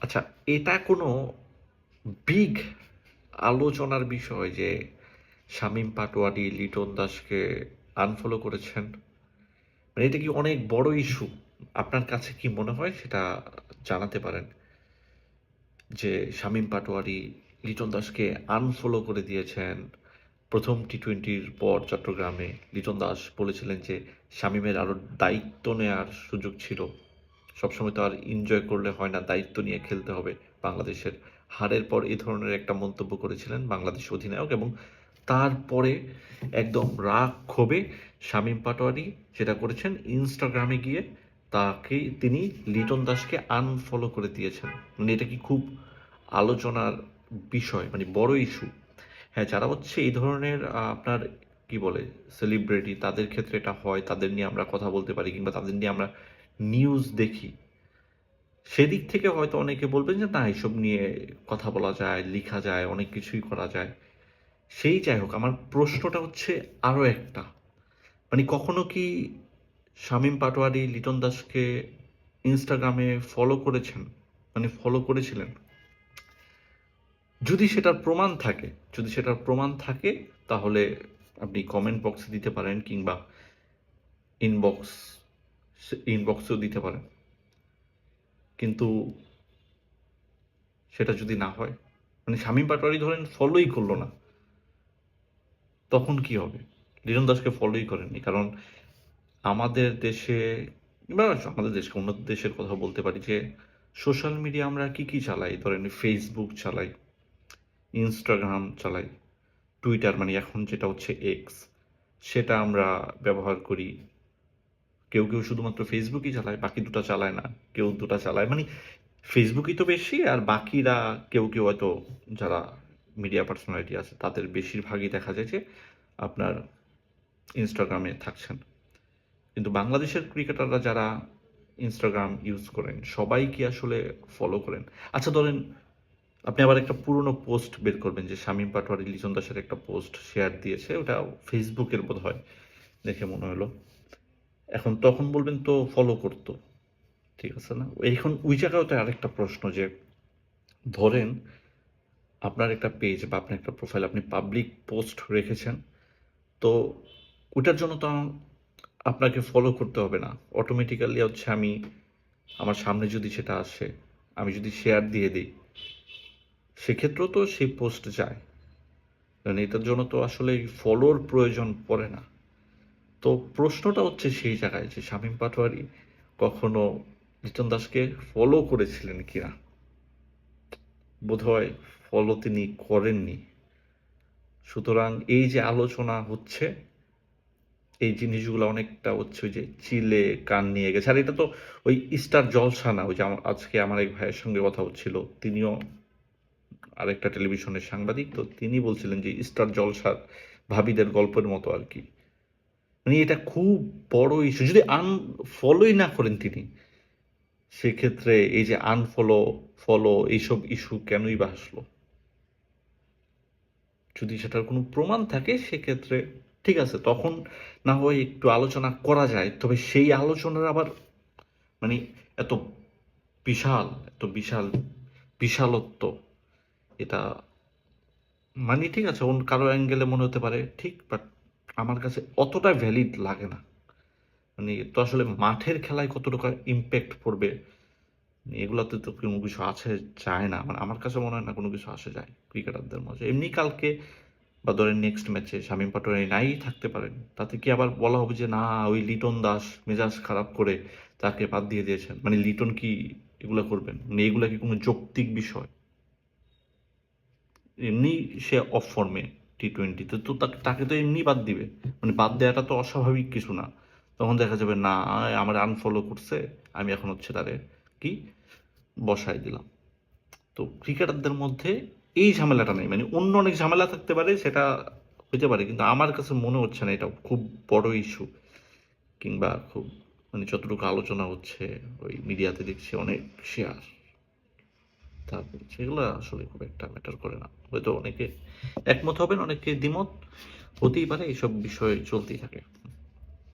আচ্ছা এটা কোনো বিগ আলোচনার বিষয় যে শামীম পাটোয়ারি, লিটন দাসকে আনফলো করেছেন? মানে এটা কি অনেক বড় ইস্যু আপনার কাছে কি মনে হয় সেটা জানাতে পারেন? যে শামীম পাটোয়ারি, লিটন দাসকে আনফলো করে দিয়েছেন, প্রথম টি টোয়েন্টির পর চট্টগ্রামে। লিটন দাস বলেছিলেন যে শামীমের আরও দায়িত্ব নেওয়ার সুযোগ ছিল। সবসময় তো আর এনজয় করলে হয় না, দায়িত্ব নিয়ে খেলতে হবে। বাংলাদেশের হারের পর এই ধরনের একটা মন্তব্য করেছিলেন বাংলাদেশ অধিনায়ক এবং তারপরে একদম রাগ ক্ষোভে শামীম পাটোয়ারি যেটা করেছেন ইনস্টাগ্রামে গিয়ে তাকে তিনি লিটন দাসকে আনফলো করে দিয়েছেন। মানে এটা কি খুব আলোচনার বিষয় মানে বড় ইস্যু হ্যাঁ যারা হচ্ছে এই ধরনের আপনার কি বলে সেলিব্রিটি তাদের ক্ষেত্রে এটা হয়, তাদের নিয়ে আমরা কথা বলতে পারি কিংবা তাদের নিয়ে আমরা নিউজ দেখি। সেদিক থেকে হয়তো অনেকে বলবেন যে, না, এসব নিয়ে কথা বলা যায়, লেখা যায়, অনেক কিছুই করা যায়। সেই যাই হোক, আমার প্রশ্নটা হচ্ছে আরও একটা। মানে কখনো কি শামীম পাটোয়ারি, লিটন দাসকে ইনস্টাগ্রামে ফলো করেছেন? মানে ফলো করেছিলেন? যদি সেটার প্রমাণ থাকে, যদি সেটার প্রমাণ থাকে, তাহলে আপনি কমেন্ট বক্সে দিতে পারেন কিংবা ইনবক্স ইনবক্সেও দিতে পারেন কিন্তু সেটা যদি না হয় মানে শামীম পাটোয়ারি ধরেন ফলোই করল না, তখন কি হবে? লিটন দাসকে ফলোই করেননি। কারণ আমাদের দেশে, বা আমাদের দেশকে অন্য দেশের কথা বলতে পারি যে সোশ্যাল মিডিয়া আমরা কি কি চালাই? ধরেন ফেসবুক চালাই ইনস্টাগ্রাম চালাই টুইটার মানে এখন যেটা হচ্ছে এক্স সেটা আমরা ব্যবহার করি। কেউ কেউ শুধুমাত্র ফেসবুকই চালায়, বাকি দুটো চালায় না, কেউ দুটো চালায়। মানে ফেসবুকই তো বেশি, আর বাকিরা কেউ কেউ হয়তো যারা মিডিয়া পার্সোনালিটি আছে, তাদের বেশিরভাগই দেখা যায় যে আপনার ইনস্টাগ্রামে থাকছেন। কিন্তু বাংলাদেশের ক্রিকেটাররা যারা ইনস্টাগ্রাম ইউজ করেন সবাই কি আসলে ফলো করেন। আচ্ছা ধরেন আপনি আবার একটা পুরনো পোস্ট বের করবেন যে শামীম পাটোয়ারি লিজন দাসের একটা পোস্ট শেয়ার দিয়েছে ওটা ফেসবুকের বোধ হয় দেখে মনে হলো। এখন তখন বলবেন তো ফলো করতো। ঠিক আছে না? এখন ওই জায়গাতে আরেকটা প্রশ্ন যে, ধরেন আপনার একটা পেজ বা আপনার একটা প্রোফাইল আপনি পাবলিক পোস্ট রেখেছেন, তো ওটার জন্য তো আপনাকে ফলো করতে হবে না। অটোমেটিক্যালি হচ্ছে আমি আমার সামনে যদি সেটা আসে, আমি যদি শেয়ার দিয়ে দিই, সেক্ষেত্রেও তো সেই পোস্ট যায়। কারণ এটার জন্য তো আসলে ফলোর প্রয়োজন পড়ে না। তো প্রশ্নটা হচ্ছে সেই জায়গায় যে শামীম পাটোয়ারি কখনো লিটন দাসকে ফলো করেছিলেন কিনা? বোধহয় ফলো তিনি করেননি। সুতরাং এই যে আলোচনা হচ্ছে, এই জিনিসগুলো অনেকটা হচ্ছে যে চিলে কান নিয়ে গেছে। আর এটা তো ওই স্টার জলসা না ওই যে আজকে আমার এক ভাইয়ের সঙ্গে কথা হচ্ছিল, তিনিও আরেকটা টেলিভিশনের সাংবাদিক, তো তিনি বলছিলেন যে স্টার জলসার ভাবিদের গল্পের মতো আর কি। মানে এটা খুব বড় ইস্যু যদি আনফলোই না করেন তিনি, সেক্ষেত্রে এই যে আনফলো ফলো এইসব ইস্যু কেনই বা আসলো? যদি সেটার কোনো প্রমাণ থাকে, সেক্ষেত্রে ঠিক আছে, তখন না হয় একটু আলোচনা করা যায়, তবে সেই আলোচনার আবার মানে এত বিশাল এত বিশাল, বিশালত্ব, এটা মানে ঠিক আছে, অন্য কারও অ্যাঙ্গেলে মনে হতে পারে, ঠিক বাট আমার কাছে অতটা ভ্যালিড লাগে না। মানে তো আসলে মাঠের খেলায় কতটুকু ইম্প্যাক্ট পড়বে? মানে এগুলাতে তো কোনো কিছু আছে, যায় না। মানে আমার কাছে মনে হয় না কোনো কিছু আসে যায় ক্রিকেটারদের মাঝে। এমনি কালকে বা ধরেন নেক্সট ম্যাচে শামীম পাটোয়ারি নাই থাকতে পারেন, তাতে কি আবার বলা হবে যে, না, ওই লিটন দাস মেজাজ খারাপ করে তাকে বাদ দিয়ে দিয়েছেন মানে লিটন কি এগুলো করবেন? মানে এগুলা কি কোনো যৌক্তিক বিষয়? এমনি সে অফ ফর্মে টি টোয়েন্টিতে তো তাকে তো এমনি বাদ দিবে। মানে বাদ দেওয়াটা তো অস্বাভাবিক কিছু না। তখন দেখা যাবে, না, আমার আনফলো করছে, আমি এখন হচ্ছে তারে কি? বসাই দিলাম। তো ক্রিকেটারদের মধ্যে এই ঝামেলাটা নেই। মানে অন্য অনেক ঝামেলা থাকতে পারে, সেটা হতে পারে, কিন্তু আমার কাছে মনে হচ্ছে না এটা খুব বড় ইস্যু কিংবা খুব মানে যতটুকু আলোচনা হচ্ছে, ওই মিডিয়াতে দেখছি অনেক শেয়ার তারপরে সেগুলো আসলে খুব একটা ম্যাটার করে না। হয়তো অনেকে একমত হবেন, অনেকে দ্বিমত হতেই পারে, এইসব বিষয় চলতেই থাকে।